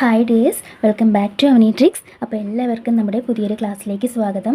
Hi dears welcome back to Avani tricks അപ്പോൾ എല്ലാവർക്കും നമ്മുടെ പുതിയൊരു ക്ലാസ്സിലേക്ക് സ്വാഗതം.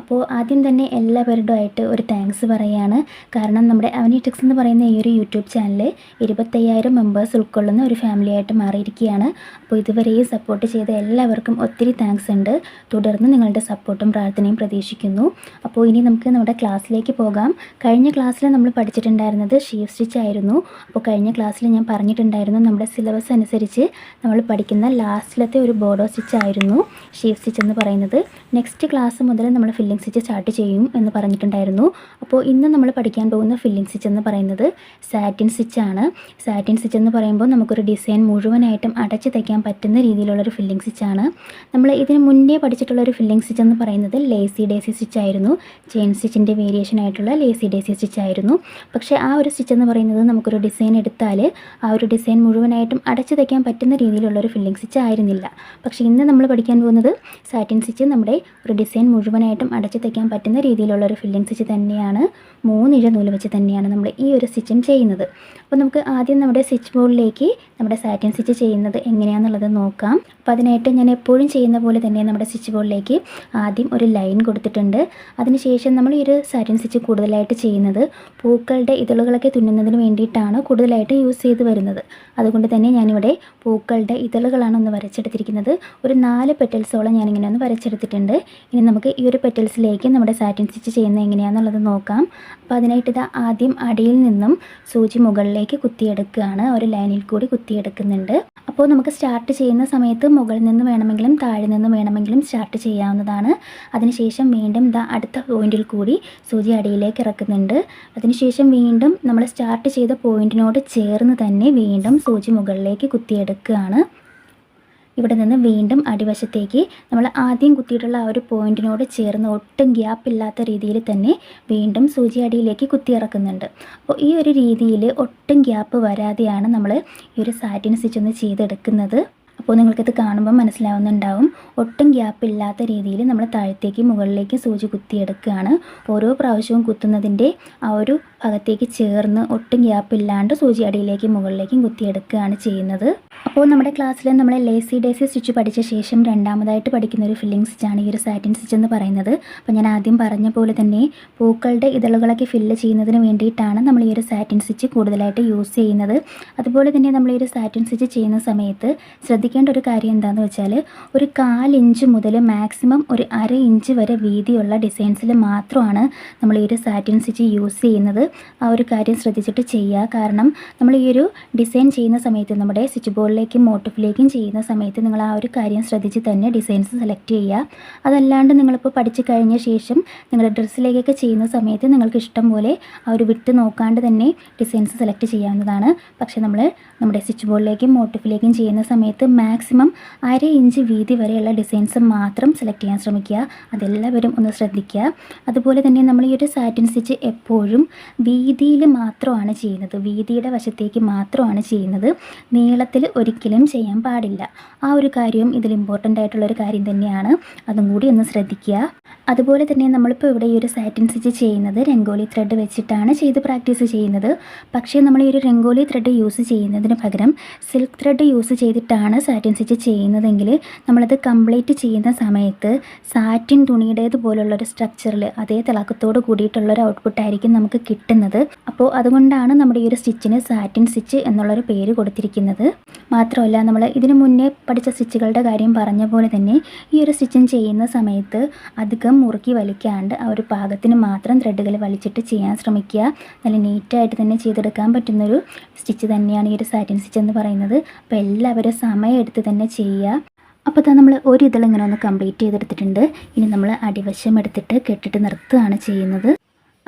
അപ്പോൾ ആദ്യം തന്നെ എല്ലാവരുമായിട്ട് ഒരു താങ്ക്സ് പറയുകയാണ് കാരണം നമ്മുടെ അവനിട്രിക്സ് എന്ന് പറയുന്ന ഈ ഒരു യൂട്യൂബ് ചാനൽ ഇരുപത്തയ്യായിരം മെമ്പേഴ്സ് ഉൾക്കൊള്ളുന്ന ഒരു ഫാമിലി ആയിട്ട് മാറിയിരിക്കുകയാണ്. അപ്പോൾ ഇതുവരെയും സപ്പോർട്ട് ചെയ്ത എല്ലാവർക്കും ഒത്തിരി താങ്ക്സ് ഉണ്ട്. തുടർന്ന് നിങ്ങളുടെ സപ്പോർട്ടും പ്രാർത്ഥനയും പ്രതീക്ഷിക്കുന്നു. അപ്പോൾ ഇനി നമുക്ക് നമ്മുടെ ക്ലാസ്സിലേക്ക് പോകാം. കഴിഞ്ഞ ക്ലാസ്സിൽ നമ്മൾ പഠിച്ചിട്ടുണ്ടായിരുന്നത് ഷീവ് സ്റ്റിച്ച് ആയിരുന്നു. അപ്പോൾ കഴിഞ്ഞ ക്ലാസ്സിൽ ഞാൻ പറഞ്ഞിട്ടുണ്ടായിരുന്നു നമ്മുടെ സിലബസ് അനുസരിച്ച് നമ്മൾ പഠിക്കുന്ന ലാസ്റ്റിലത്തെ ഒരു ബോർഡോ സ്റ്റിച്ച് ആയിരുന്നു ഷീവ് സ്റ്റിച്ച് എന്ന് പറയുന്നത്. നെക്സ്റ്റ് ക്ലാസ് മുതൽ നമ്മൾ ഫില്ലിംഗ് സ്റ്റിച്ച് സ്റ്റാർട്ട് ചെയ്യും എന്ന് പറഞ്ഞിട്ടുണ്ടായിരുന്നു. അപ്പോൾ ഇന്ന് നമ്മൾ പഠിക്കാൻ പോകുന്ന ഫില്ലിംഗ് സ്റ്റിച്ച് എന്ന് പറയുന്നത് സാറ്റിൻ സ്റ്റിച്ച് ആണ്. സാറ്റിൻ സ്റ്റിച്ച് എന്ന് പറയുമ്പോൾ നമുക്കൊരു ഡിസൈൻ മുഴുവനായിട്ടും അടച്ച് തയ്ക്കാൻ പറ്റുന്ന രീതിയിലുള്ളൊരു ഫില്ലിംഗ് സ്റ്റിച്ച് ആണ്. നമ്മൾ ഇതിന് മുന്നേ പഠിച്ചിട്ടുള്ള ഒരു ഫില്ലിംഗ് സ്റ്റിച്ച് എന്ന് പറയുന്നത് ലേസി ഡേസി സ്റ്റിച്ച് ആയിരുന്നു. ചെയിൻ സ്റ്റിച്ചിന്റെ വേരിയേഷൻ ആയിട്ടുള്ള ലേസി ഡേസി സ്റ്റിച്ച് ആയിരുന്നു. പക്ഷേ ആ ഒരു സ്റ്റിച്ച് എന്ന് പറയുന്നത് നമുക്കൊരു ഡിസൈൻ എടുത്താൽ ആ ഒരു ഡിസൈൻ മുഴുവനായിട്ടും അടച്ചു തയ്ക്കാൻ പറ്റുന്ന രീതിയിലുള്ള ഒരു ഫില്ലിംഗ് സ്റ്റിച്ച് ആയിരുന്നില്ല പക്ഷേ ഇന്ന് നമ്മൾ പഠിക്കാൻ പോകുന്നത് സാറ്റിൻ സ്റ്റിച്ച് നമ്മുടെ ഒരു ഡിസൈൻ മുഴുവനായിട്ടും അടച്ചു തയ്ക്കാൻ പറ്റുന്ന രീതിയിലുള്ള ഒരു ഫില്ലിംഗ് സ്റ്റിച്ച് തന്നെയാണ് മൂന്നിഴ നൂൽ വെച്ച് തന്നെയാണ് നമ്മൾ ഈ ഒരു സ്റ്റിച്ചും ചെയ്യുന്നത്. അപ്പോൾ നമുക്ക് ആദ്യം നമ്മുടെ സ്റ്റിച്ച് ബോർഡിലേക്ക് നമ്മുടെ സാറ്റിൻ സ്റ്റിച്ച് ചെയ്യുന്നത് എങ്ങനെയാണെന്നുള്ളത് നോക്കാം. അപ്പോൾ അതിനായിട്ട് ഞാൻ എപ്പോഴും ചെയ്യുന്ന പോലെ തന്നെ നമ്മുടെ സ്റ്റിച്ച് ബോർഡിലേക്ക് ആദ്യം ഒരു ലൈൻ കൊടുത്തിട്ടുണ്ട്. അതിനുശേഷം നമ്മൾ ഈ ഒരു സാറ്റിൻ സ്റ്റിച്ച് കൂടുതലായിട്ട് ചെയ്യുന്നത് പൂക്കളുടെ ഇതളുകളൊക്കെ തുന്നുന്നതിന് വേണ്ടിയിട്ടാണ് കൂടുതലായിട്ട് യൂസ് ചെയ്ത് വരുന്നത്. അതുകൊണ്ട് തന്നെ ഞാനിവിടെ പൂക്കളുടെ ഇതളുകളാണ് ഒന്ന് വരച്ചെടുത്തിരിക്കുന്നത്. ഒരു നാല് പെറ്റൽസോളം ഞാനിങ്ങനെ ഒന്ന് വരച്ചെടുത്തിട്ടുണ്ട്. ഇനി നമുക്ക് ഈ ഒരു പെറ്റൽസിലേക്ക് നമ്മുടെ സാറ്റിൻ സ്റ്റിച്ച് ചെയ്യുന്നത് എങ്ങനെയാണെന്നുള്ളത് നോക്കാം. അപ്പോൾ അതിനായിട്ട് ഇത് ആദ്യം അടിയിൽ നിന്നും സൂചി മുകളിലേക്ക് കുത്തിയെടുക്കുകയാണ്. ഒരു ലൈനിൽ കൂടി കുത്തിയെടുക്കുന്നുണ്ട്. അപ്പോൾ നമുക്ക് സ്റ്റാർട്ട് ചെയ്യുന്ന സമയത്ത് മുകളിൽ നിന്ന് വേണമെങ്കിലും താഴെ നിന്ന് വേണമെങ്കിലും സ്റ്റാർട്ട് ചെയ്യാവുന്നതാണ്. അതിനുശേഷം വീണ്ടും ദാ അടുത്ത പോയിന്റിൽ കൂടി സൂചി അടിയിലേക്ക് ഇറക്കുന്നുണ്ട്. അതിനുശേഷം വീണ്ടും നമ്മൾ സ്റ്റാർട്ട് ചെയ്ത പോയിന്റിനോട് ചേർന്ന് തന്നെ വീണ്ടും സൂചി മുകളിലേക്ക് കുത്തിയെടുക്കുകയാണ്. ഇവിടെ നിന്ന് വീണ്ടും അടിവശത്തേക്ക് നമ്മൾ ആദ്യം കുത്തിയിട്ടുള്ള ആ ഒരു പോയിന്റിനോട് ചേർന്ന് ഒട്ടും ഗ്യാപ്പ് ഇല്ലാത്ത രീതിയിൽ തന്നെ വീണ്ടും സൂചി അടിയിലേക്ക് കുത്തിയിറക്കുന്നുണ്ട് അപ്പോൾ ഈ ഒരു രീതിയിൽ ഒട്ടും ഗ്യാപ്പ് വരാതെയാണ് നമ്മൾ ഈ ഒരു സാറ്റിൻ സ്റ്റിച്ച് ഒന്ന് ചെയ്തെടുക്കുന്നത്. അപ്പോൾ നിങ്ങൾക്കിത് കാണുമ്പോൾ മനസ്സിലാവുന്നുണ്ടാവും. ഒട്ടും ഗ്യാപ്പ് ഇല്ലാത്ത രീതിയിൽ നമ്മൾ താഴത്തേക്ക് മുകളിലേക്ക് സൂചി കുത്തിയെടുക്കുകയാണ്. ഓരോ പ്രാവശ്യവും കുത്തുന്നതിന്റെ ആ ഒരു ഭാഗത്തേക്ക് ചേർന്ന് ഒട്ടും ഗ്യാപ്പ് ഇല്ലാണ്ട് സൂചി അടിയിലേക്കും മുകളിലേക്കും കുത്തിയെടുക്കുകയാണ് ചെയ്യുന്നത്. അപ്പോൾ നമ്മുടെ ക്ലാസ്സിൽ നമ്മൾ ലേസി ഡേസി സ്റ്റിച്ച് പഠിച്ച ശേഷം രണ്ടാമതായിട്ട് പഠിക്കുന്ന ഒരു ഫില്ലിംഗ് സ്റ്റിച്ചാണ് ഈ ഒരു സാറ്റിൻ സ്റ്റിച്ച് എന്ന് പറയുന്നത്. അപ്പോൾ ഞാൻ ആദ്യം പറഞ്ഞ പോലെ തന്നെ പൂക്കളുടെ ഇതളുകളൊക്കെ ഫില്ല് ചെയ്യുന്നതിന് വേണ്ടിയിട്ടാണ് നമ്മൾ ഈ ഒരു സാറ്റിൻ സ്റ്റിച്ച് കൂടുതലായിട്ട് യൂസ് ചെയ്യുന്നത്. അതുപോലെ തന്നെ നമ്മൾ ഈ ഒരു സാറ്റിൻ സ്റ്റിച്ച് ചെയ്യുന്ന സമയത്ത് ശ്രദ്ധിക്കേണ്ട ഒരു കാര്യം എന്താണെന്ന് വെച്ചാൽ ഒരു കാലിഞ്ച് മുതൽ മാക്സിമം ഒരു അര ഇഞ്ച് വരെ വീതിയുള്ള ഡിസൈൻസിൽ മാത്രമാണ് നമ്മൾ ഈ ഒരു സാറ്റിൻ സ്റ്റിച്ച് യൂസ് ചെയ്യുന്നത്. ആ ഒരു കാര്യം ശ്രദ്ധിച്ചിട്ട് ചെയ്യുക. കാരണം നമ്മൾ ഈ ഒരു ഡിസൈൻ ചെയ്യുന്ന സമയത്ത് നമ്മുടെ സ്വിച്ച് ബോർഡിലേക്കും മോട്ടിഫിലേക്കും ചെയ്യുന്ന സമയത്ത് നിങ്ങൾ ആ ഒരു കാര്യം ശ്രദ്ധിച്ച് തന്നെ ഡിസൈൻസ് സെലക്ട് ചെയ്യുക. അതല്ലാണ്ട് നിങ്ങളിപ്പോൾ പഠിച്ചു കഴിഞ്ഞ ശേഷം നിങ്ങളുടെ ഡ്രസ്സിലേക്കൊക്കെ ചെയ്യുന്ന സമയത്ത് നിങ്ങൾക്ക് ഇഷ്ടം പോലെ ആ ഒരു വിട്ട് നോക്കാണ്ട് തന്നെ ഡിസൈൻസ് സെലക്ട് ചെയ്യാവുന്നതാണ്. പക്ഷേ നമ്മൾ നമ്മുടെ സ്വിച്ച് ബോർഡിലേക്കും മോട്ടിഫിലേക്കും ചെയ്യുന്ന സമയത്ത് മാക്സിമം അര ഇഞ്ച് വീതി വരെയുള്ള ഡിസൈൻസ് മാത്രം സെലക്ട് ചെയ്യാൻ ശ്രമിക്കുക. അതെല്ലാവരും ഒന്ന് ശ്രദ്ധിക്കുക. അതുപോലെ തന്നെ നമ്മൾ ഈ ഒരു സാറ്റിൻ സ്റ്റിച്ച് എപ്പോഴും വീതിയിൽ മാത്രമാണ് ചെയ്യുന്നത്. വീതിയുടെ വശത്തേക്ക് മാത്രമാണ് ചെയ്യുന്നത്. നീളത്തിൽ ഒരിക്കലും ചെയ്യാൻ പാടില്ല. ആ ഒരു കാര്യവും ഇതിൽ ഇമ്പോർട്ടന്റ് ആയിട്ടുള്ള ഒരു കാര്യം തന്നെയാണ്. അതും കൂടി ഒന്ന് ശ്രദ്ധിക്കുക. അതുപോലെ തന്നെ നമ്മളിപ്പോൾ ഇവിടെ ഈ ഒരു സാറ്റിൻ സ്റ്റിച്ച് ചെയ്യുന്നത് രംഗോലി ത്രെഡ് വെച്ചിട്ടാണ് ചെയ്ത് പ്രാക്ടീസ് ചെയ്യുന്നത്. പക്ഷേ നമ്മൾ ഈ ഒരു രംഗോലി ത്രെഡ് യൂസ് ചെയ്യുന്നതിന് പകരം സിൽക്ക് ത്രെഡ് യൂസ് ചെയ്തിട്ടാണ് സാറ്റിൻ സ്റ്റിച്ച് ചെയ്യുന്നതെങ്കിൽ നമ്മളത് കംപ്ലീറ്റ് ചെയ്യുന്ന സമയത്ത് സാറ്റിൻ തുണിയുടേതുപോലുള്ള ഒരു സ്ട്രക്ചറിൽ അതേ തിളക്കത്തോട് കൂടിയിട്ടുള്ളൊരു ഒരു ഔട്ട്പുട്ട് ആയിരിക്കും നമുക്ക് കിട്ടുന്നത്. അപ്പോൾ അതുകൊണ്ടാണ് നമ്മുടെ ഈ ഒരു സ്റ്റിച്ചിന് സാറ്റിൻ സ്റ്റിച്ച് എന്നുള്ളൊരു പേര് കൊടുത്തിരിക്കുന്നത്. മാത്രമല്ല നമ്മൾ ഇതിനു മുന്നേ പഠിച്ച സ്റ്റിച്ചുകളുടെ കാര്യം പറഞ്ഞ പോലെ തന്നെ ഈ ഒരു സ്റ്റിച്ചിങ് ചെയ്യുന്ന സമയത്ത് അധികം മുറുക്കി വലിക്കാണ്ട് ആ ഒരു പാകത്തിന് മാത്രം ത്രെഡുകൾ വലിച്ചിട്ട് ചെയ്യാൻ ശ്രമിക്കുക. നല്ല നീറ്റായിട്ട് തന്നെ ചെയ്തെടുക്കാൻ പറ്റുന്നൊരു സ്റ്റിച്ച് തന്നെയാണ് ഈ ഒരു സാറ്റിൻ സ്റ്റിച്ച് എന്ന് പറയുന്നത്. അപ്പോൾ എല്ലാവരും സമയം എടുത്ത് തന്നെ ചെയ്യുക. അപ്പോൾ തന്നെ നമ്മൾ ഒരു ഇതളിങ്ങനെ ഒന്ന് കംപ്ലീറ്റ് ചെയ്തെടുത്തിട്ടുണ്ട്. ഇനി നമ്മൾ അടിവശം എടുത്തിട്ട് കെട്ടിട്ട് നിർത്തുകയാണ് ചെയ്യുന്നത്.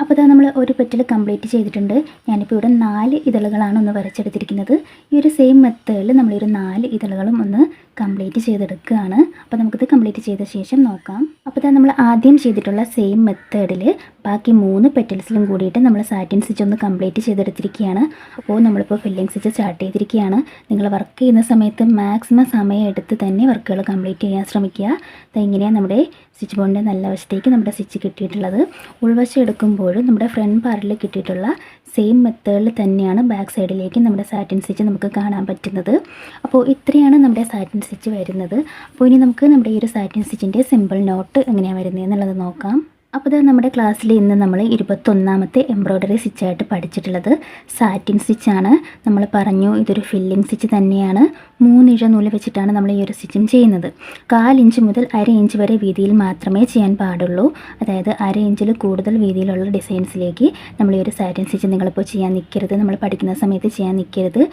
അപ്പോൾ ഇതാ നമ്മൾ ഒരു പെറ്റിൽ കംപ്ലീറ്റ് ചെയ്തിട്ടുണ്ട്. ഞാനിപ്പോൾ ഇവിടെ നാല് ഇതളുകളാണ് ഒന്ന് വരച്ചെടുത്തിരിക്കുന്നത്. ഈ ഒരു സെയിം മെത്തേഡിൽ നമ്മൾ ഒരു നാല് ഇതളുകളും ഒന്ന് കംപ്ലീറ്റ് ചെയ്തെടുക്കുകയാണ് അപ്പോൾ നമുക്കിത് കംപ്ലീറ്റ് ചെയ്ത ശേഷം നോക്കാം. അപ്പോൾ ഇതാ നമ്മൾ ആദ്യം ചെയ്തിട്ടുള്ള സെയിം മെത്തേഡിൽ ബാക്കി മൂന്ന് പെറ്റൽസിലും കൂടിയിട്ട് നമ്മൾ സാറ്റിൻ സ്റ്റിച്ച് ഒന്ന് കംപ്ലീറ്റ് ചെയ്തെടുത്തിരിക്കുകയാണ് അപ്പോൾ നമ്മളിപ്പോൾ ഫില്ലിംഗ് സ്റ്റിച്ച് സ്റ്റാർട്ട് ചെയ്തിരിക്കുകയാണ് നിങ്ങൾ വർക്ക് ചെയ്യുന്ന സമയത്ത് മാക്സിമം സമയം എടുത്ത് തന്നെ വർക്കുകൾ കംപ്ലീറ്റ് ചെയ്യാൻ ശ്രമിക്കുക. ഇങ്ങനെയാണ് നമ്മുടെ സ്റ്റിച്ച് ബോണിന്റെ നല്ല വശത്തേക്ക് നമ്മുടെ സ്റ്റിച്ച് കിട്ടിയിട്ടുള്ളത്. ഉൾവശം എടുക്കുമ്പോഴും നമ്മുടെ ഫ്രണ്ട് പാർട്ടിൽ കിട്ടിയിട്ടുള്ള സെയിം മെത്തേഡിൽ തന്നെയാണ് ബാക്ക് സൈഡിലേക്ക് നമ്മുടെ സാറ്റിൻ സ്റ്റിച്ച് നമുക്ക് കാണാൻ പറ്റുന്നത്. അപ്പോൾ ഇത്രയാണ് നമ്മുടെ സാറ്റിൻ സ്റ്റിച്ച് വരുന്നത്. അപ്പോൾ ഇനി നമുക്ക് നമ്മുടെ ഈ ഒരു സാറ്റിൻ സ്റ്റിച്ചിന്റെ സിമ്പിൾ നോട്ട് എങ്ങനെയാണ് വരുന്നത് എന്നുള്ളത് നോക്കാം. അപ്പോൾ ഇത് നമ്മുടെ ക്ലാസ്സിൽ ഇന്ന് നമ്മൾ ഇരുപത്തൊന്നാമത്തെ എംബ്രോയ്ഡറി സ്റ്റിച്ചായിട്ട് പഠിച്ചിട്ടുള്ളത് സാറ്റിൻ സ്റ്റിച്ചാണ്. നമ്മൾ പറഞ്ഞു ഇതൊരു ഫില്ലിംഗ് സ്റ്റിച്ച് തന്നെയാണ്. മൂന്നിഴ നൂൽ വെച്ചിട്ടാണ് നമ്മൾ ഈ ഒരു സ്റ്റിച്ചും ചെയ്യുന്നത്. കാലിഞ്ച് മുതൽ അര ഇഞ്ച് വരെ വീതിയിൽ മാത്രമേ ചെയ്യാൻ പാടുള്ളൂ. അതായത് അര ഇഞ്ചിൽ കൂടുതൽ വീതിയിലുള്ള ഡിസൈൻസിലേക്ക് നമ്മൾ ഈ ഒരു സാറ്റിൻ സ്റ്റിച്ച് നിങ്ങളിപ്പോൾ ചെയ്യാൻ നിൽക്കരുത് നമ്മൾ പഠിക്കുന്ന സമയത്ത് ചെയ്യാൻ നിൽക്കരുത്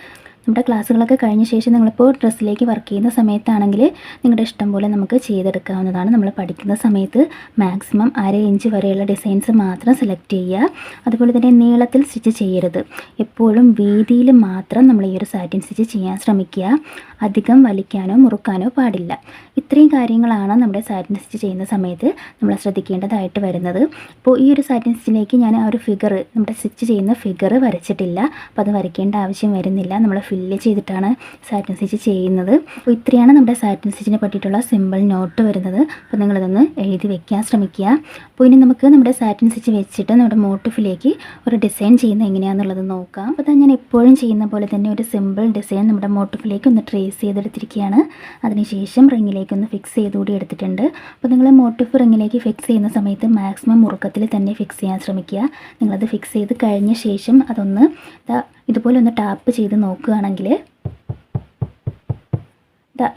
നമ്മുടെ ക്ലാസ്സുകളൊക്കെ കഴിഞ്ഞ ശേഷം നിങ്ങളിപ്പോൾ ഡ്രസ്സിലേക്ക് വർക്ക് ചെയ്യുന്ന സമയത്താണെങ്കിൽ നിങ്ങളുടെ ഇഷ്ടം പോലെ നമുക്ക് ചെയ്തെടുക്കാവുന്നതാണ്. നമ്മൾ പഠിക്കുന്ന സമയത്ത് മാക്സിമം അര ഇഞ്ച് വരെയുള്ള ഡിസൈൻസ് മാത്രം സെലക്ട് ചെയ്യുക. അതുപോലെ തന്നെ നീളത്തിൽ സ്റ്റിച്ച് ചെയ്യരുത്. എപ്പോഴും വീതിയിൽ മാത്രം നമ്മൾ ഈ ഒരു സാറ്റിൻ സ്റ്റിച്ച് ചെയ്യാൻ ശ്രമിക്കുക. അധികം വലിക്കാനോ മുറുക്കാനോ പാടില്ല. ഇത്രയും കാര്യങ്ങളാണ് നമ്മുടെ സാറ്റിൻ സ്റ്റിച്ച് ചെയ്യുന്ന സമയത്ത് നമ്മൾ ശ്രദ്ധിക്കേണ്ടതായിട്ട് വരുന്നത്. അപ്പോൾ ഈ ഒരു സാറ്റിൻ സ്റ്റിച്ചിലേക്ക് ഞാൻ ആ ഒരു ഫിഗർ നമ്മുടെ സ്റ്റിച്ച് ചെയ്യുന്ന ഫിഗർ വരച്ചിട്ടില്ല. അപ്പോൾ അത് വരയ്ക്കേണ്ട ആവശ്യം വരുന്നില്ല. നമ്മൾ ഫില്ല് ചെയ്തിട്ടാണ് സാറ്റിൻ സ്റ്റിച്ച് ചെയ്യുന്നത്. അപ്പോൾ ഇത്രയാണ് നമ്മുടെ സാറ്റിൻ സ്റ്റിച്ചിനെ പറ്റിയിട്ടുള്ള സിമ്പിൾ നോട്ട് വരുന്നത്. അപ്പോൾ നിങ്ങളിതൊന്ന് എഴുതി വെക്കാൻ ശ്രമിക്കുക. അപ്പോൾ ഇനി നമുക്ക് നമ്മുടെ സാറ്റിൻ സ്റ്റിച്ച് വെച്ചിട്ട് നമ്മുടെ മോട്ടിഫിലേക്ക് ഒരു ഡിസൈൻ ചെയ്യുന്നത് എങ്ങനെയാണെന്നുള്ളത് നോക്കാം. അപ്പോൾ ഞാൻ എപ്പോഴും ചെയ്യുന്ന പോലെ തന്നെ ഒരു സിമ്പിൾ ഡിസൈൻ നമ്മുടെ മോട്ടിഫിലേക്ക് ഒന്ന് ട്രേസ് ചെയ്തെടുത്തിരിക്കുകയാണ്. അതിനുശേഷം റിങ്ങിലേക്ക് ഒന്ന് ഫിക്സ് ചെയ്തുകൂടി എടുത്തിട്ടുണ്ട്. അപ്പോൾ നിങ്ങൾ മോട്ടിഫ് റിങ്ങിലേക്ക് ഫിക്സ് ചെയ്യുന്ന സമയത്ത് മാക്സിമം മുറുക്കത്തിൽ തന്നെ ഫിക്സ് ചെയ്യാൻ ശ്രമിക്കുക. നിങ്ങളത് ഫിക്സ് ചെയ്ത് കഴിഞ്ഞ ശേഷം അതൊന്ന് ഇതുപോലെ ഒന്ന് ടാപ്പ് ചെയ്ത് നോക്കുകയാണെങ്കിൽ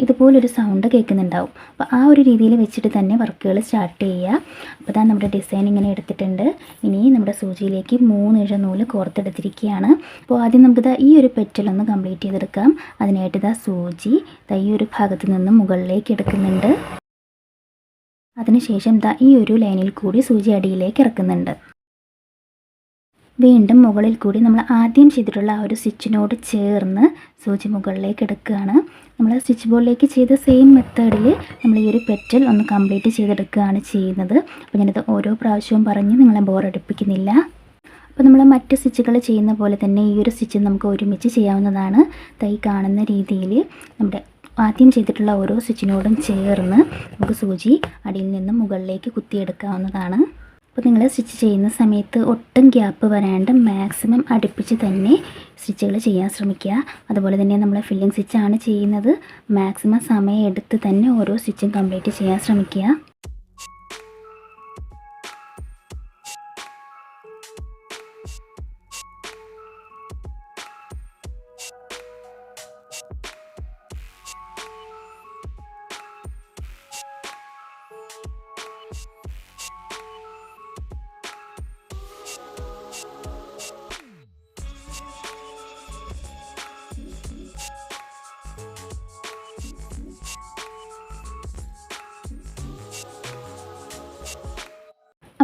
ഇതുപോലൊരു സൗണ്ട് കേൾക്കുന്നുണ്ടാവും. അപ്പോൾ ആ ഒരു രീതിയിൽ വെച്ചിട്ട് തന്നെ വർക്കുകൾ സ്റ്റാർട്ട് ചെയ്യുക. അപ്പോൾ ദാ നമ്മുടെ ഡിസൈൻ ഇങ്ങനെ എടുത്തിട്ടുണ്ട്. ഇനി നമ്മുടെ സൂചിയിലേക്ക് മൂന്ന് ഇഴ നൂൽ കോർത്തെടുത്തിരിക്കുകയാണ്. അപ്പോൾ ആദ്യം നമുക്ക് ദാ ഈ ഒരു പെറ്റലൊന്ന് കംപ്ലീറ്റ് ചെയ്തെടുക്കാം. അതിനായിട്ട് ഇതാ സൂചി ഈ ഒരു ഭാഗത്ത് നിന്നും മുകളിലേക്ക് എടുക്കുന്നുണ്ട്. അതിനുശേഷം ദാ ഈ ഒരു ലൈനിൽ കൂടി സൂചി അടിയിലേക്ക് ഇറക്കുന്നുണ്ട്. വീണ്ടും മുകളിൽ കൂടി നമ്മൾ ആദ്യം ചെയ്തിട്ടുള്ള ആ ഒരു സ്റ്റിച്ചിനോട് ചേർന്ന് സൂചി മുകളിലേക്ക് എടുക്കുകയാണ്. നമ്മൾ സ്റ്റിച്ച് ബോർഡിലേക്ക് ചെയ്ത സെയിം മെത്തേഡിൽ നമ്മൾ ഈ ഒരു പെറ്റൽ ഒന്ന് കംപ്ലീറ്റ് ചെയ്തെടുക്കുകയാണ് ചെയ്യുന്നത്. അപ്പോൾ ഞാനത് ഓരോ പ്രാവശ്യവും പറഞ്ഞ് നിങ്ങളെ ബോറടിപ്പിക്കുന്നില്ല അപ്പോൾ നമ്മൾ മറ്റ് സ്റ്റിച്ചുകൾ ചെയ്യുന്ന പോലെ തന്നെ ഈ ഒരു സ്റ്റിച്ച് നമുക്ക് ഒരുമിച്ച് ചെയ്യാവുന്നതാണ്. തൈ കാണുന്ന രീതിയിൽ നമ്മുടെ ആദ്യം ചെയ്തിട്ടുള്ള ഓരോ സ്റ്റിച്ചിനോടും ചേർന്ന് നമുക്ക് സൂചി അടിയിൽ നിന്ന് മുകളിലേക്ക് കുത്തിയെടുക്കാവുന്നതാണ്. അപ്പോൾ നിങ്ങൾ സ്റ്റിച്ച് ചെയ്യുന്ന സമയത്ത് ഒട്ടും ഗ്യാപ്പ് വരാണ്ട് മാക്സിമം അടുപ്പിച്ച് തന്നെ സ്റ്റിച്ചുകൾ ചെയ്യാൻ ശ്രമിക്കുക. അതുപോലെ തന്നെ നമ്മൾ ഫില്ലിംഗ് സ്റ്റിച്ചാണ് ചെയ്യുന്നത്. മാക്സിമം സമയം എടുത്ത് തന്നെ ഓരോ സ്റ്റിച്ചും കംപ്ലീറ്റ് ചെയ്യാൻ ശ്രമിക്കുക.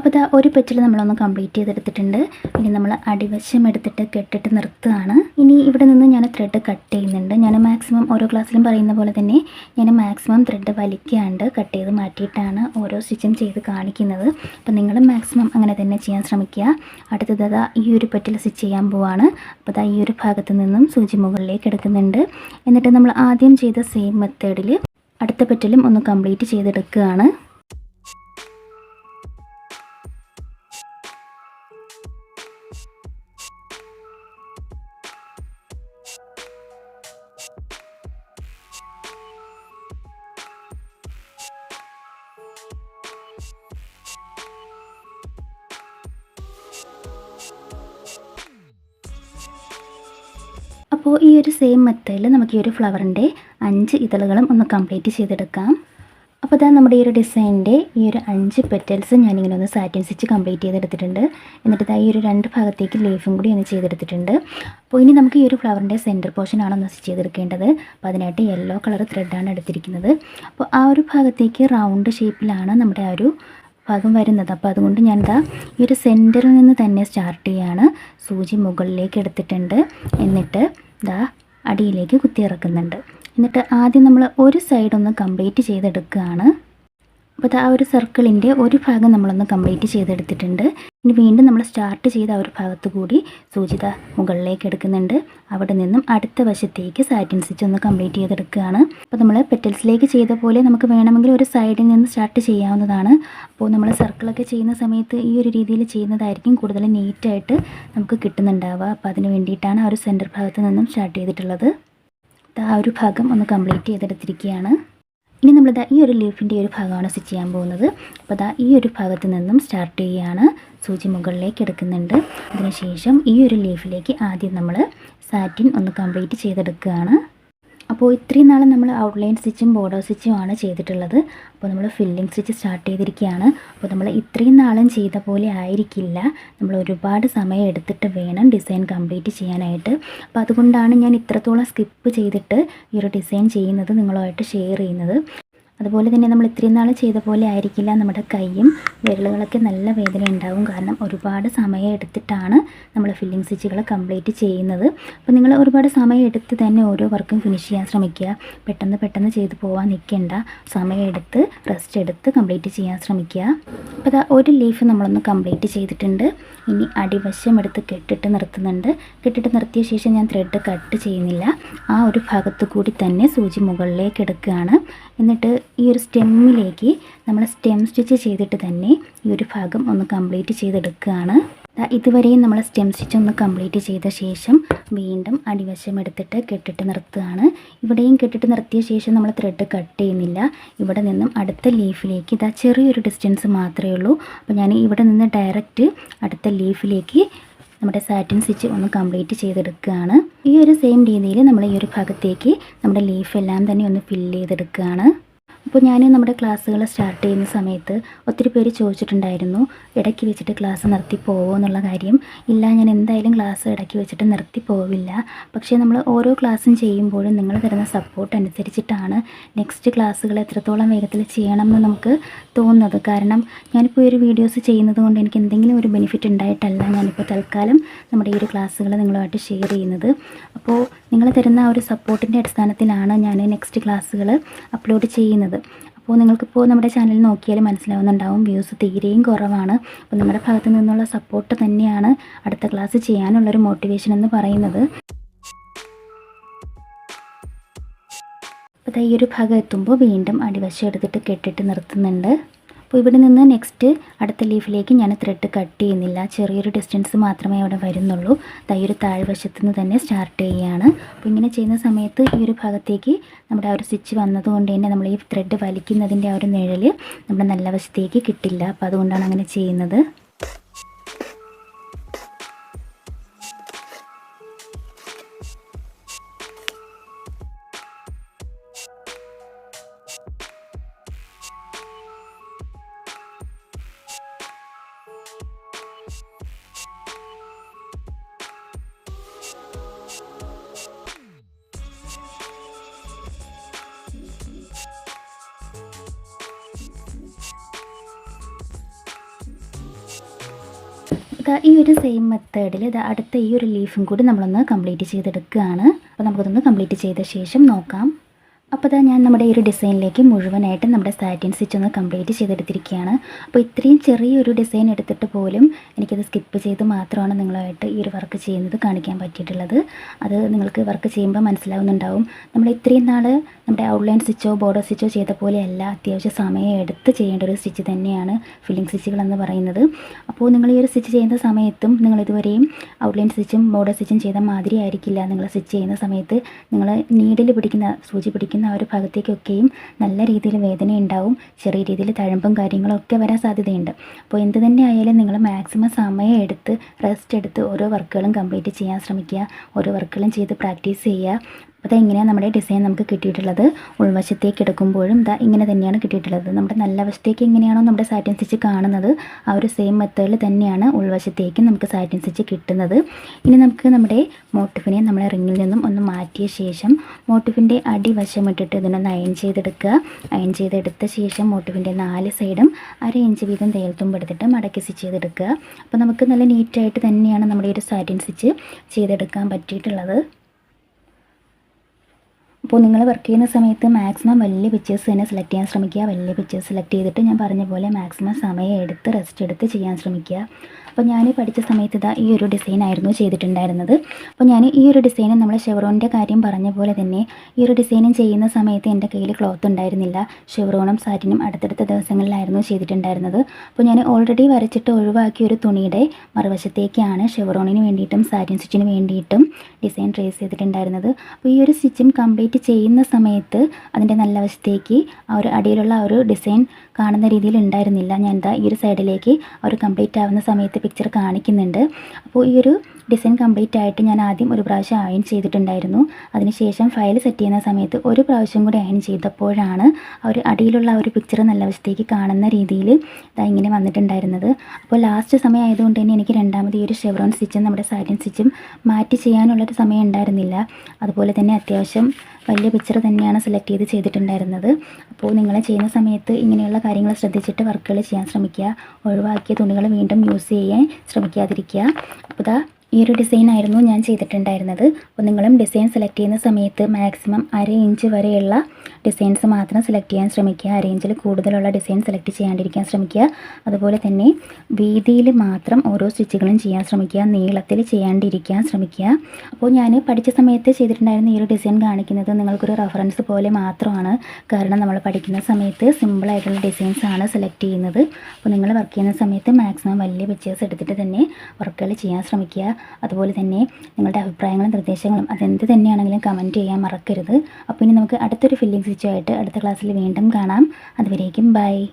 അപ്പോൾ ഇതാ ഒരു പെറ്റിൽ നമ്മളൊന്ന് കംപ്ലീറ്റ് ചെയ്തെടുത്തിട്ടുണ്ട്. ഇനി നമ്മൾ അടിവശം എടുത്തിട്ട് കെട്ടിട്ട് നിർത്തുകയാണ്. ഇനി ഇവിടെ നിന്ന് ഞാൻ ത്രെഡ് കട്ട് ചെയ്യുന്നുണ്ട്. ഞാൻ മാക്സിമം ഓരോ ക്ലാസ്സിലും പറയുന്ന പോലെ തന്നെ ഞാൻ മാക്സിമം ത്രെഡ് വലിക്കാണ്ട് കട്ട് ചെയ്ത് മാറ്റിയിട്ടാണ് ഓരോ സ്റ്റിച്ചും ചെയ്ത് കാണിക്കുന്നത്. അപ്പോൾ നിങ്ങൾ മാക്സിമം അങ്ങനെ തന്നെ ചെയ്യാൻ ശ്രമിക്കുക. അടുത്തത് ഈ ഒരു പെറ്റിൽ സ്റ്റിച്ച് ചെയ്യാൻ പോവാണ്. അപ്പോൾ അതാ ഈ ഒരു ഭാഗത്ത് നിന്നും സൂചി മുകളിലേക്ക് എടുക്കുന്നുണ്ട്. എന്നിട്ട് നമ്മൾ ആദ്യം ചെയ്ത സെയിം മെത്തേഡിൽ അടുത്ത പെറ്റിലും ഒന്ന് കംപ്ലീറ്റ് ചെയ്തെടുക്കുകയാണ്. അപ്പോൾ ഈ ഒരു സെയിം മെത്തേഡിൽ നമുക്ക് ഈ ഒരു ഫ്ലവറിന്റെ അഞ്ച് ഇതളുകളും ഒന്ന് കംപ്ലീറ്റ് ചെയ്തെടുക്കാം. അപ്പോൾ ഇതാ നമ്മുടെ ഈ ഒരു ഡിസൈനിന്റെ ഈ ഒരു അഞ്ച് പെറ്റൽസ് ഞാനിങ്ങനെ ഒന്ന് സാറ്റിൻ കംപ്ലീറ്റ് ചെയ്തെടുത്തിട്ടുണ്ട്. എന്നിട്ട് ഈ ഒരു രണ്ട് ഭാഗത്തേക്ക് ലീഫും കൂടി ഒന്ന് ചെയ്തെടുത്തിട്ടുണ്ട്. അപ്പോൾ ഇനി നമുക്ക് ഈ ഒരു ഫ്ലവറിന്റെ സെന്റർ പോർഷനാണ് ഒന്ന് സ്റ്റിച്ച് ചെയ്തെടുക്കേണ്ടത്. അപ്പോൾ അതിനായിട്ട് യെല്ലോ കളർ ത്രെഡാണ് എടുത്തിരിക്കുന്നത്. അപ്പോൾ ആ ഒരു ഭാഗത്തേക്ക് റൗണ്ട് ഷേപ്പിലാണ് നമ്മുടെ ആ ഒരു ഭാഗം വരുന്നത്. അപ്പോൾ അതുകൊണ്ട് ഞാൻ ഇതാ ഈ ഒരു സെന്ററിൽ നിന്ന് തന്നെ സ്റ്റാർട്ട് ചെയ്യാണ്. സൂചി മുകളിലേക്ക് എടുത്തിട്ടുണ്ട്. എന്നിട്ട് ഇതാ അടിയിലേക്ക് കുത്തിയിറക്കുന്നുണ്ട് എന്നിട്ട് ആദ്യം നമ്മൾ ഒരു സൈഡ് ഒന്ന് കംപ്ലീറ്റ് ചെയ്തെടുക്കുകയാണ് അപ്പോൾ ആ ഒരു സർക്കിളിന്റെ ഒരു ഭാഗം നമ്മളൊന്ന് കംപ്ലീറ്റ് ചെയ്തെടുത്തിട്ടുണ്ട്. ഇനി വീണ്ടും നമ്മൾ സ്റ്റാർട്ട് ചെയ്ത ആ ഒരു ഭാഗത്ത് കൂടി സൂചിത മുകളിലേക്ക് എടുക്കുന്നുണ്ട്. അവിടെ നിന്നും അടുത്ത വശത്തേക്ക് സാറ്റിൻ സ്റ്റിച്ച് ഒന്ന് കംപ്ലീറ്റ് ചെയ്തെടുക്കുകയാണ്. അപ്പോൾ നമ്മൾ പെറ്റൽസിലേക്ക് ചെയ്ത പോലെ നമുക്ക് വേണമെങ്കിൽ ഒരു സൈഡിൽ നിന്ന് സ്റ്റാർട്ട് ചെയ്യാവുന്നതാണ്. അപ്പോൾ നമ്മൾ സർക്കിളൊക്കെ ചെയ്യുന്ന സമയത്ത് ഈ ഒരു രീതിയിൽ ചെയ്യുന്നതായിരിക്കും കൂടുതൽ നീറ്റായിട്ട് നമുക്ക് കിട്ടുന്നുണ്ടാവുക. അപ്പോൾ അതിന് വേണ്ടിയിട്ടാണ് ആ ഒരു സെന്റർ ഭാഗത്ത് നിന്നും സ്റ്റാർട്ട് ചെയ്തിട്ടുള്ളത്. ആ ഒരു ഭാഗം ഒന്ന് കംപ്ലീറ്റ് ചെയ്തെടുത്തിരിക്കുകയാണ്. ഇനി നമ്മളിതാ ഈ ഒരു ലീഫിന്റെ ഒരു ഭാഗമാണ് സ്റ്റിച്ച് ചെയ്യാൻ പോകുന്നത്. അപ്പോൾ ദാ ഈ ഒരു ഭാഗത്ത് നിന്നും സ്റ്റാർട്ട് ചെയ്യുകയാണ്. സൂചി മുകളിലേക്ക് എടുക്കുന്നുണ്ട്. അതിനുശേഷം ഈ ഒരു ലീഫിലേക്ക് ആദ്യം നമ്മൾ സാറ്റിൻ ഒന്ന് കംപ്ലീറ്റ് ചെയ്തെടുക്കുകയാണ്. അപ്പോൾ ഇത്രയും നാൾ നമ്മൾ ഔട്ട്ലൈൻ സ്റ്റിച്ചും ബോർഡർ സ്റ്റിച്ചും ആണ് ചെയ്തിട്ടുള്ളത്. അപ്പോൾ നമ്മൾ ഫില്ലിംഗ് സ്റ്റിച്ച് സ്റ്റാർട്ട് ചെയ്തിരിക്കുകയാണ്. അപ്പോൾ നമ്മൾ ഇത്രയും നാളും ചെയ്ത പോലെ ആയിരിക്കില്ല. നമ്മൾ ഒരുപാട് സമയം എടുത്തിട്ട് വേണം ഡിസൈൻ കംപ്ലീറ്റ് ചെയ്യാനായിട്ട്. അപ്പോൾ അതുകൊണ്ടാണ് ഞാൻ ഇത്രത്തോളം സ്കിപ്പ് ചെയ്തിട്ട് ഈ ഒരു ഡിസൈൻ ചെയ്യുന്നത് നിങ്ങളുമായിട്ട് ഷെയർ ചെയ്യുന്നത്. അതുപോലെ തന്നെ നമ്മൾ ഇത്രയും നാൾ ചെയ്ത പോലെ ആയിരിക്കില്ല നമ്മുടെ കൈയും വിരലുകളൊക്കെ നല്ല വേദന ഉണ്ടാവും. കാരണം ഒരുപാട് സമയം എടുത്തിട്ടാണ് നമ്മൾ ഫില്ലിംഗ് സ്റ്റിച്ചുകൾ കംപ്ലീറ്റ് ചെയ്യുന്നത്. അപ്പോൾ നിങ്ങൾ ഒരുപാട് സമയം എടുത്ത് തന്നെ ഓരോ വർക്കും ഫിനിഷ് ചെയ്യാൻ ശ്രമിക്കുക. പെട്ടെന്ന് പെട്ടെന്ന് ചെയ്ത് പോകാൻ നിൽക്കേണ്ട. സമയം എടുത്ത് റെസ്റ്റ് എടുത്ത് കംപ്ലീറ്റ് ചെയ്യാൻ ശ്രമിക്കുക. അപ്പോൾ അതാ ഒരു ലീഫ് നമ്മളൊന്ന് കംപ്ലീറ്റ് ചെയ്തിട്ടുണ്ട്. ഇനി അടിവശം എടുത്ത് കെട്ടിട്ട് നിർത്തുന്നുണ്ട്. കെട്ടിട്ട് നിർത്തിയ ശേഷം ഞാൻ ത്രെഡ് കട്ട് ചെയ്യുന്നില്ല. ആ ഒരു ഭാഗത്ത് കൂടി തന്നെ സൂചി മുകളിലേക്ക് എടുക്കുകയാണ്. എന്നിട്ട് ഈ ഒരു സ്റ്റെമ്മിലേക്ക് നമ്മൾ സ്റ്റെം സ്റ്റിച്ച് ചെയ്തിട്ട് തന്നെ ഈ ഒരു ഭാഗം ഒന്ന് കംപ്ലീറ്റ് ചെയ്തെടുക്കുകയാണ്. ഇതുവരെയും നമ്മൾ സ്റ്റെം സ്റ്റിച്ച് ഒന്ന് കംപ്ലീറ്റ് ചെയ്ത ശേഷം വീണ്ടും അടിവശം എടുത്തിട്ട് കെട്ടിട്ട് നിർത്തുകയാണ്. ഇവിടെയും കെട്ടിട്ട് നിർത്തിയ ശേഷം നമ്മൾ ത്രെഡ് കട്ട് ചെയ്യുന്നില്ല. ഇവിടെ നിന്നും അടുത്ത ലീഫിലേക്ക് ഇതാ ചെറിയൊരു ഡിസ്റ്റൻസ് മാത്രമേ ഉള്ളൂ. അപ്പോൾ ഞാൻ ഇവിടെ നിന്ന് ഡയറക്റ്റ് അടുത്ത ലീഫിലേക്ക് നമ്മുടെ സാറ്റിൻ സ്റ്റിച്ച് ഒന്ന് കംപ്ലീറ്റ് ചെയ്തെടുക്കുകയാണ്. ഈ ഒരു സെയിം രീതിയിൽ നമ്മൾ ഈ ഒരു ഭാഗത്തേക്ക് നമ്മുടെ ലീഫ് എല്ലാം തന്നെ ഒന്ന് ഫില്ല് ചെയ്തെടുക്കുകയാണ്. അപ്പോൾ ഞാൻ നമ്മുടെ ക്ലാസ്സുകൾ സ്റ്റാർട്ട് ചെയ്യുന്ന സമയത്ത് ഒത്തിരി പേര് ചോദിച്ചിട്ടുണ്ടായിരുന്നു ഇടയ്ക്ക് വെച്ചിട്ട് ക്ലാസ് നിർത്തി പോവോ എന്നുള്ള കാര്യം. ഇല്ല ഞാൻ എന്തായാലും ക്ലാസ് ഇടയ്ക്ക് വെച്ചിട്ട് നിർത്തി പോവില്ല. പക്ഷേ നമ്മൾ ഓരോ ക്ലാസ്സും ചെയ്യുമ്പോഴും നിങ്ങൾ തരുന്ന സപ്പോർട്ട് അനുസരിച്ചിട്ടാണ് നെക്സ്റ്റ് ക്ലാസ്സുകൾ എത്രത്തോളം വേഗത്തിൽ ചെയ്യണം എന്ന് നമുക്ക് തോന്നുന്നത്. കാരണം ഞാനിപ്പോൾ ഈ ഒരു വീഡിയോസ് ചെയ്യുന്നത് കൊണ്ട് എനിക്ക് എന്തെങ്കിലും ഒരു ബെനിഫിറ്റ് ഉണ്ടായിട്ടല്ല ഞാനിപ്പോൾ തൽക്കാലം നമ്മുടെ ഈ ഒരു ക്ലാസ്സുകൾ നിങ്ങളുമായിട്ട് ഷെയർ ചെയ്യുന്നത്. അപ്പോൾ നിങ്ങൾ തരുന്ന ആ ഒരു സപ്പോർട്ടിന്റെ അടിസ്ഥാനത്തിലാണ് ഞാൻ നെക്സ്റ്റ് ക്ലാസ്സുകൾ അപ്ലോഡ് ചെയ്യുന്നത്. അപ്പോൾ നിങ്ങൾക്കിപ്പോൾ നമ്മുടെ ചാനൽ നോക്കിയാൽ മനസ്സിലാവുന്നുണ്ടാവും. വ്യൂസ് തീരെയും കുറവാണ്. അപ്പോൾ നമ്മുടെ ഭാഗത്തു നിന്നുള്ള സപ്പോർട്ട് തന്നെയാണ് അടുത്ത ക്ലാസ് ചെയ്യാനുള്ളൊരു മോട്ടിവേഷൻ എന്ന് പറയുന്നത്. അപ്പോൾ ഈ ഒരു ഭാഗം എത്തുമ്പോൾ വീണ്ടും അടിവശം എടുത്തിട്ട് കെട്ടിട്ട് നിർത്തുന്നുണ്ട്. അപ്പോൾ ഇവിടെ നിന്ന് നെക്സ്റ്റ് അടുത്ത ലീഫിലേക്ക് ഞാൻ ത്രെഡ് കട്ട് ചെയ്യുന്നില്ല. ചെറിയൊരു ഡിസ്റ്റൻസ് മാത്രമേ അവിടെ വരുന്നുള്ളൂ. ഈ ഒരു താഴ്വശത്തു നിന്ന് തന്നെ സ്റ്റാർട്ട് ചെയ്യുകയാണ്. അപ്പോൾ ഇങ്ങനെ ചെയ്യുന്ന സമയത്ത് ഈ ഒരു ഭാഗത്തേക്ക് നമ്മുടെ ആ ഒരു സ്റ്റിച്ച് വന്നതുകൊണ്ട് തന്നെ നമ്മൾ ഈ ത്രെഡ് വലിക്കുന്നതിന്റെ ആ ഒരു നിഴൽ നമ്മുടെ നല്ല വശത്തേക്ക് കിട്ടില്ല. അപ്പോൾ അതുകൊണ്ടാണ് അങ്ങനെ ചെയ്യുന്നത്. ദാ ഈ ഒരു സെയിം മെത്തേഡിൽ ഇതാ അടുത്ത ഈ ഒരു ലീഫും കൂടി നമ്മളൊന്ന് കംപ്ലീറ്റ് ചെയ്തെടുക്കുകയാണ്. അപ്പോൾ നമുക്കതൊന്ന് കംപ്ലീറ്റ് ചെയ്ത ശേഷം നോക്കാം. അപ്പോൾ ഇതാ ഞാൻ നമ്മുടെ ഈ ഒരു ഡിസൈനിലേക്ക് മുഴുവനായിട്ട് നമ്മുടെ സാറ്റിൻ സ്റ്റിച്ച് ഒന്ന് കംപ്ലീറ്റ് ചെയ്തെടുത്തിരിക്കുകയാണ്. അപ്പോൾ ഇത്രയും ചെറിയൊരു ഡിസൈൻ എടുത്തിട്ട് പോലും എനിക്കത് സ്കിപ്പ് ചെയ്ത് മാത്രമാണ് നിങ്ങളായിട്ട് ഈ ഒരു വർക്ക് ചെയ്യുന്നത് കാണിക്കാൻ പറ്റിയിട്ടുള്ളത്. അത് നിങ്ങൾക്ക് വർക്ക് ചെയ്യുമ്പോൾ മനസ്സിലാവുന്നുണ്ടാവും. നമ്മൾ ഇത്രയും നാൾ നമ്മുടെ ഔട്ട്ലൈൻ സ്റ്റിച്ചോ ബോർഡർ സ്റ്റിച്ചോ ചെയ്ത പോലെയല്ല അത്യാവശ്യം സമയം എടുത്ത് ചെയ്യേണ്ട ഒരു സ്റ്റിച്ച് തന്നെയാണ് ഫില്ലിംഗ് സ്റ്റിച്ചുകളെന്ന് പറയുന്നത്. അപ്പോൾ നിങ്ങൾ ഈ ഒരു സ്റ്റിച്ച് ചെയ്യുന്ന സമയത്തും നിങ്ങൾ ഇതുവരെയും ഔട്ട്ലൈൻ സ്റ്റിച്ചും ബോർഡർ സ്റ്റിച്ചും ചെയ്ത മാതിരി ആയിരിക്കില്ല. നിങ്ങൾ സ്റ്റിച്ച് ചെയ്യുന്ന സമയത്ത് നിങ്ങൾ നീഡിൽ പിടിക്കുന്ന സൂചി പിടിക്കുന്ന ആ ഒരു ഭാഗത്തേക്കൊക്കെയും നല്ല രീതിയിൽ വേദന ഉണ്ടാവും ചെറിയ രീതിയിൽ തഴമ്പും കാര്യങ്ങളൊക്കെ വരാൻ സാധ്യതയുണ്ട്. അപ്പോൾ എന്ത് തന്നെ ആയാലും നിങ്ങൾ മാക്സിമം സമയം എടുത്ത് റെസ്റ്റ് എടുത്ത് ഓരോ വർക്കുകളും കംപ്ലീറ്റ് ചെയ്യാൻ ശ്രമിക്കുക ഓരോ വർക്കുകളും ചെയ്ത് പ്രാക്ടീസ് ചെയ്യുക. അപ്പോൾ ഇങ്ങനെയാണ് നമ്മുടെ ഡിസൈൻ നമുക്ക് കിട്ടിയിട്ടുള്ളത്? ഉൾവശത്തേക്ക് എടുക്കുമ്പോഴും ഇതാ ഇങ്ങനെ തന്നെയാണ് കിട്ടിയിട്ടുള്ളത്. നമ്മുടെ നല്ല വശത്തേക്ക് എങ്ങനെയാണോ നമ്മുടെ സാറ്റിൻ സ്റ്റിച്ച് കാണുന്നത് ആ ഒരു സെയിം മെത്തേഡിൽ തന്നെയാണ് ഉൾവശത്തേക്ക് നമുക്ക് സാറ്റിൻ സ്റ്റിച്ച് കിട്ടുന്നത്. ഇനി നമുക്ക് നമ്മുടെ മോട്ടിഫിനെ നമ്മളെ റിങ്ങിൽ നിന്നും ഒന്ന് മാറ്റിയ ശേഷം മോട്ടിഫിന്റെ അടിവശം ഇട്ടിട്ട് ഇതിനൊന്ന് അയൺ ചെയ്തെടുക്കുക. അയൺ ചെയ്തെടുത്ത ശേഷം മോട്ടിഫിന്റെ നാല് സൈഡും അര ഇഞ്ച് വീതം തേൽത്തുമ്പ് എടുത്തിട്ട് മടക്കി സ്റ്റിച്ച് ചെയ്തെടുക്കുക. അപ്പോൾ നമുക്ക് നല്ല നീറ്റായിട്ട് തന്നെയാണ് നമ്മുടെ ഒരു സാറ്റിൻ സ്റ്റിച്ച് ചെയ്തെടുക്കാൻ പറ്റിയിട്ടുള്ളത്. അപ്പോൾ നിങ്ങൾ വർക്ക് ചെയ്യുന്ന സമയത്ത് മാക്സിമം വലിയ പിക്ചേഴ്സ് തന്നെ സെലക്ട് ചെയ്യാൻ ശ്രമിക്കുക. വലിയ പിക്ചേഴ്സ് സെലക്ട് ചെയ്തിട്ട് ഞാൻ പറഞ്ഞ പോലെ മാക്സിമം സമയം എടുത്ത് റെസ്റ്റ് എടുത്ത് ചെയ്യാൻ ശ്രമിക്കുക. അപ്പോൾ ഞാൻ പഠിച്ച സമയത്ത് ഇതാ ഈ ഒരു ഡിസൈൻ ആയിരുന്നു ചെയ്തിട്ടുണ്ടായിരുന്നത്. അപ്പോൾ ഞാൻ ഈ ഒരു ഡിസൈൻ നമ്മൾ ഷെവറോണിന്റെ കാര്യം പറഞ്ഞ പോലെ തന്നെ ഈ ഒരു ഡിസൈനും ചെയ്യുന്ന സമയത്ത് എന്റെ കയ്യിൽ ക്ലോത്ത് ഉണ്ടായിരുന്നില്ല. ഷെവറോണും സാറ്റിനും അടുത്തടുത്ത ദിവസങ്ങളിലായിരുന്നു ചെയ്തിട്ടുണ്ടായിരുന്നത്. അപ്പോൾ ഞാൻ ഓൾറെഡി വരച്ചിട്ട് ഒഴിവാക്കിയ ഒരു തുണിയുടെ മറുവശത്തേക്കാണ് ഷെവറോണിന് വേണ്ടിയിട്ടും സാറ്റിൻ സ്റ്റിച്ചിന് വേണ്ടിയിട്ടും ഡിസൈൻ ട്രേസ് ചെയ്തിട്ടുണ്ടായിരുന്നത്. അപ്പോൾ ഈ ഒരു സ്റ്റിച്ചും കംപ്ലീറ്റ് ചെയ്യുന്ന സമയത്ത് അതിന്റെ നല്ല വശത്തേക്ക് ആ ഒരു അടിയിലുള്ള ആ ഒരു ഡിസൈൻ കാണുന്ന രീതിയിൽ ഉണ്ടായിരുന്നില്ല. ഞാൻ എന്താ ഈ ഒരു സൈഡിലേക്ക് ആ ഒരു കംപ്ലീറ്റ് ആവുന്ന സമയത്ത് പിക്ചർ കാണിക്കുന്നുണ്ട്. അപ്പോൾ ഈ ഒരു ഡിസൈൻ കംപ്ലീറ്റ് ആയിട്ട് ഞാൻ ആദ്യം ഒരു പ്രാവശ്യം അയൺ ചെയ്തിട്ടുണ്ടായിരുന്നു. അതിനുശേഷം ഫയൽ സെറ്റ് ചെയ്യുന്ന സമയത്ത് ഒരു പ്രാവശ്യം കൂടി അയൺ ചെയ്തപ്പോഴാണ് ആ ഒരു അടിയിലുള്ള ആ ഒരു പിക്ചർ നല്ല വശത്തേക്ക് കാണുന്ന രീതിയിൽ ഇതാ ഇങ്ങനെ വന്നിട്ടുണ്ടായിരുന്നത്. അപ്പോൾ ലാസ്റ്റ് സമയം ആയതുകൊണ്ട് തന്നെ എനിക്ക് രണ്ടാമത് ഈ ഒരു ഷെവറോൺ സ്റ്റിച്ചും നമ്മുടെ സാരിൻ സ്റ്റിച്ചും മാറ്റി ചെയ്യാനുള്ളൊരു സമയം ഉണ്ടായിരുന്നില്ല. അതുപോലെ തന്നെ അത്യാവശ്യം വലിയ പിക്ചർ തന്നെയാണ് സെലക്ട് ചെയ്ത് ചെയ്തിട്ടുണ്ടായിരുന്നത്. അപ്പോൾ നിങ്ങൾ ചെയ്യുന്ന സമയത്ത് ഇങ്ങനെയുള്ള കാര്യങ്ങൾ ശ്രദ്ധിച്ചിട്ട് വർക്കുകൾ ചെയ്യാൻ ശ്രമിക്കുക. ഒഴിവാക്കിയ തുണികൾ വീണ്ടും യൂസ് ചെയ്യാൻ ശ്രമിക്കാതിരിക്കുക. അപ്പോൾ ഇതാ ഈ ഒരു ഡിസൈൻ ആയിരുന്നു ഞാൻ ചെയ്തിട്ടുണ്ടായിരുന്നത്. അപ്പോൾ നിങ്ങളും ഡിസൈൻ സെലക്ട് ചെയ്യുന്ന സമയത്ത് മാക്സിമം അര ഇഞ്ച് വരെയുള്ള ഡിസൈൻസ് മാത്രം സെലക്ട് ചെയ്യാൻ ശ്രമിക്കുക. അറേഞ്ചിൽ കൂടുതലുള്ള ഡിസൈൻ സെലക്ട് ചെയ്യാണ്ടിരിക്കാൻ ശ്രമിക്കുക. അതുപോലെ തന്നെ വീതിയിൽ മാത്രം ഓരോ സ്റ്റിച്ചുകളും ചെയ്യാൻ ശ്രമിക്കുക. നീളത്തിൽ ചെയ്യാണ്ടിരിക്കാൻ ശ്രമിക്കുക. അപ്പോൾ ഞാൻ പഠിച്ച സമയത്ത് ചെയ്തിട്ടുണ്ടായിരുന്ന ഈ ഒരു ഡിസൈൻ കാണിക്കുന്നത് നിങ്ങൾക്കൊരു റെഫറൻസ് പോലെ മാത്രമാണ്. കാരണം നമ്മൾ പഠിക്കുന്ന സമയത്ത് സിമ്പിളായിട്ടുള്ള ഡിസൈൻസ് ആണ് സെലക്ട് ചെയ്യുന്നത്. അപ്പോൾ നിങ്ങൾ വർക്ക് ചെയ്യുന്ന സമയത്ത് മാക്സിമം വലിയ പിക്ചേഴ്സ് എടുത്തിട്ട് തന്നെ വർക്കുകൾ ചെയ്യാൻ ശ്രമിക്കുക. അതുപോലെ തന്നെ നിങ്ങളുടെ അഭിപ്രായങ്ങളും നിർദ്ദേശങ്ങളും അതെന്ത് തന്നെയാണെങ്കിലും കമന്റ് ചെയ്യാൻ മറക്കരുത്. അപ്പോൾ ഇനി നമുക്ക് അടുത്തൊരു ഫില്ലിംഗ് സ്വിച്ചുമായിട്ട് അടുത്ത ക്ലാസ്സിൽ വീണ്ടും കാണാം. അതുവരേക്കും ബൈ.